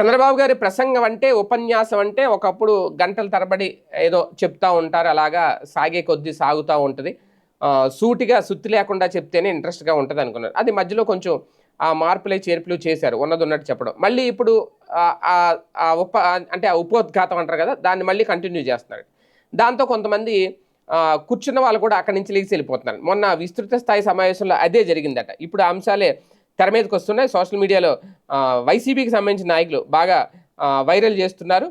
చంద్రబాబు గారి ప్రసంగం అంటే ఉపన్యాసం అంటే ఒకప్పుడు గంటల తరబడి ఏదో చెప్తా ఉంటారు అలాగా సాగే కొద్దీ సాగుతూ ఉంటుంది. సూటిగా సుత్తి లేకుండా చెప్తేనే ఇంట్రెస్ట్గా ఉంటుంది అనుకున్నారు. అది మధ్యలో కొంచెం ఆ మార్పులే చేర్పులు చేశారు ఉన్నది ఉన్నట్టు చెప్పడం. మళ్ళీ ఇప్పుడు ఆ- ఉప అంటే ఆ ఉపోద్ఘాతం అంటారు కదా దాన్ని మళ్ళీ కంటిన్యూ చేస్తున్నారు. దాంతో కొంతమంది కూర్చున్న వాళ్ళు కూడా అక్కడి నుంచి లేచి వెళ్ళిపోతున్నారు. మొన్న విస్తృత స్థాయి సమావేశంలో అదే జరిగిందట. ఇప్పుడు అంశాలే తెర మీదకి వస్తున్నాయి. సోషల్ మీడియాలో వైసీపీకి సంబంధించిన నాయకులు బాగా వైరల్ చేస్తున్నారు.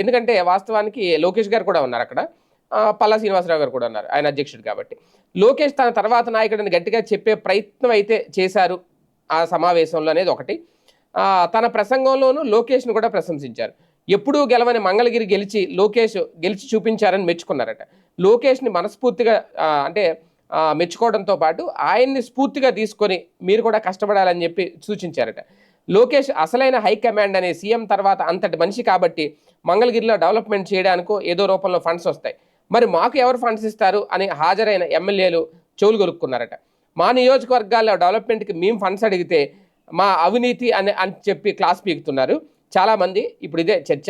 ఎందుకంటే వాస్తవానికి లోకేష్ గారు కూడా ఉన్నారు అక్కడ. పల్లా శ్రీనివాసరావు గారు కూడా ఉన్నారు ఆయన అధ్యక్షుడు కాబట్టి. లోకేష్ తన తర్వాత నాయకుడిని గట్టిగా చెప్పే ప్రయత్నం అయితే చేశారు ఆ సమావేశంలో అనేది ఒకటి. తన ప్రసంగంలోనూ లోకేష్ను కూడా ప్రశంసించారు. ఎప్పుడూ గెలవని మంగళగిరి గెలిచి లోకేష్ గెలిచి చూపించారని మెచ్చుకున్నారట. లోకేష్ని మనస్ఫూర్తిగా అంటే మెచ్చుకోవడంతో పాటు ఆయన్ని స్ఫూర్తిగా తీసుకొని మీరు కూడా కష్టపడాలని చెప్పి సూచించారట. లోకేష్ అసలైన హైకమాండ్ అనే సీఎం తర్వాత అంతటి మనిషి కాబట్టి మంగళగిరిలో డెవలప్మెంట్ చేయడానికో ఏదో రూపంలో ఫండ్స్ వస్తాయి. మరి మాకు ఎవరు ఫండ్స్ ఇస్తారు అని హాజరైన ఎమ్మెల్యేలు చెవులు కొనుక్కున్నారట మా నియోజకవర్గాల్లో డెవలప్మెంట్కి మేము ఫండ్స్ అడిగితే మా అవినీతి అని అని చెప్పి క్లాస్ పీకుతున్నారు. చాలామంది ఇప్పుడు ఇదే చర్చ.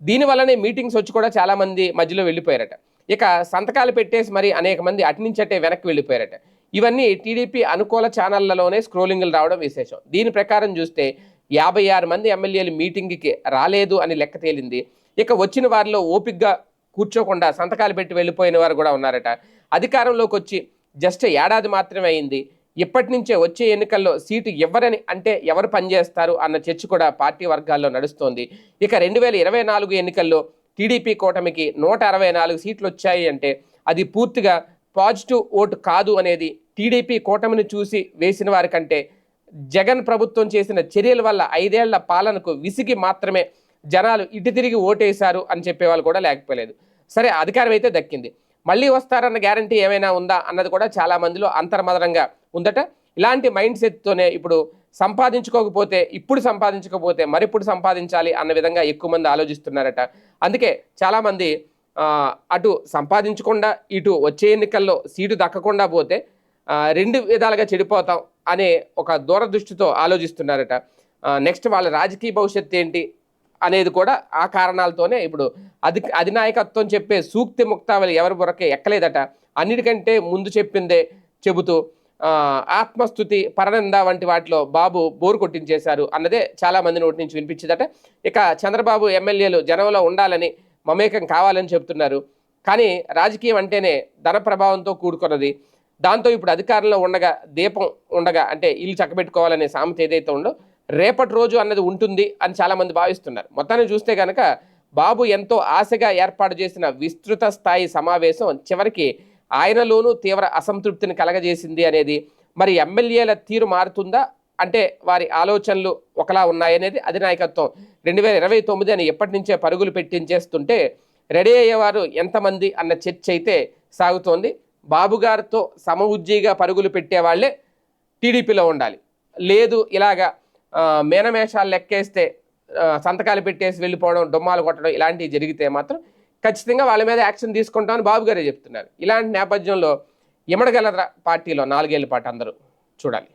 దీనివల్లనే మీటింగ్స్ వచ్చి కూడా చాలామంది మధ్యలో వెళ్ళిపోయారట. ఇక సంతకాలు పెట్టేసి మరి అనేక మంది అటు అట్టే వెనక్కి వెళ్ళిపోయారట. ఇవన్నీ టీడీపీ అనుకూల ఛానళ్ళలోనే స్క్రోలింగ్లు రావడం విశేషం. దీని ప్రకారం చూస్తే యాభై ఆరు మంది ఎమ్మెల్యేలు మీటింగ్కి రాలేదు అని లెక్క తేలింది. ఇక వచ్చిన వారిలో ఓపిగ్గా కూర్చోకుండా సంతకాలు పెట్టి వెళ్ళిపోయిన వారు కూడా ఉన్నారట. అధికారంలోకి వచ్చి జస్ట్ ఏడాది మాత్రమే అయింది. ఇప్పటి నుంచే వచ్చే ఎన్నికల్లో సీటు ఎవరని అంటే ఎవరు పనిచేస్తారు అన్న చర్చ కూడా పార్టీ వర్గాల్లో నడుస్తోంది. ఇక రెండు వేల ఇరవై నాలుగు ఎన్నికల్లో టీడీపీ కూటమికి నూట అరవై నాలుగు సీట్లు వచ్చాయి అంటే అది పూర్తిగా పాజిటివ్ ఓటు కాదు అనేది టీడీపీ కూటమిని చూసి వేసిన వారి కంటే జగన్ ప్రభుత్వం చేసిన చర్యల వల్ల ఐదేళ్ళ పాలనకు విసిగి మాత్రమే జనాలు ఇటు తిరిగి ఓటేశారు అని చెప్పేవాళ్ళు కూడా లేకపోలేదు. సరే అధికారం అయితే దక్కింది. మళ్ళీ వస్తారన్న గ్యారంటీ ఏమైనా ఉందా అన్నది కూడా చాలా మందిలో అంతర్మదనంగా ఉందట. ఇలాంటి మైండ్ సెట్తోనే ఇప్పుడు సంపాదించుకోకపోతే ఇప్పుడు సంపాదించకపోతే మరిప్పుడు సంపాదించాలి అన్న విధంగా ఎక్కువ మంది ఆలోచిస్తున్నారట. అందుకే చాలామంది అటు సంపాదించకుండా ఇటు వచ్చే ఎన్నికల్లో సీటు దక్కకుండా పోతే రెండు విధాలుగా చెడిపోతాం అనే ఒక దూరదృష్టితో ఆలోచిస్తున్నారట. నెక్స్ట్ వాళ్ళ రాజకీయ భవిష్యత్తు ఏంటి అనేది కూడా ఆ కారణాలతోనే ఇప్పుడు అధి అధినాయకత్వం చెప్పే సూక్తి ముక్తావళి ఎవరి బురకే ఎక్కలేదట. అన్నిటికంటే ముందు చెప్పిందే చెబుతూ ఆత్మస్థుతి పరనంద వంటి వాటిలో బాబు బోరు కొట్టించేశారు అన్నదే చాలా మంది నోటి నుంచి వినిపించిందట. ఇక చంద్రబాబు ఎమ్మెల్యేలు జనంలో ఉండాలని మమేకం కావాలని చెప్తున్నారు కానీ రాజకీయం అంటేనే ధన ప్రభావంతో కూడుకున్నది. దాంతో ఇప్పుడు అధికారంలో ఉండగా దీపం ఉండగా అంటే ఇల్లు చక్కబెట్టుకోవాలనే సామెత ఏదైతే ఉందో రేపటి రోజు అన్నది ఉంటుంది అని చాలామంది భావిస్తున్నారు. మొత్తాన్ని చూస్తే కనుక బాబు ఎంతో ఆశగా ఏర్పాటు చేసిన విస్తృత స్థాయి సమావేశం చివరికి ఆయనలోనూ తీవ్ర అసంతృప్తిని కలగజేసింది అనేది మరి ఎమ్మెల్యేల తీరు మారుతుందా? అంటే వారి ఆలోచనలు ఒకలా ఉన్నాయనేది అధినాయకత్వం. రెండు వేల ఇరవై తొమ్మిది అని ఎప్పటి నుంచే పరుగులు పెట్టించేస్తుంటే రెడీ అయ్యేవారు ఎంతమంది అన్న చర్చ అయితే సాగుతోంది. బాబు గారితో సమఉజ్జీగా పరుగులు పెట్టేవాళ్ళే టీడీపీలో ఉండాలి. లేదు ఇలాగా మేనమేషాలు లెక్కేస్తే సంతకాలు పెట్టేసి వెళ్ళిపోవడం డొమ్మాలు కొట్టడం ఇలాంటివి జరిగితే మాత్రం ఖచ్చితంగా వాళ్ళ మీద యాక్షన్ తీసుకుంటామని బాబు గారే చెప్తున్నారు. ఇలాంటి నేపథ్యంలో ఎమడగలరా పార్టీలో నాలుగేళ్ళ పాటు అందరూ? చూడాలి.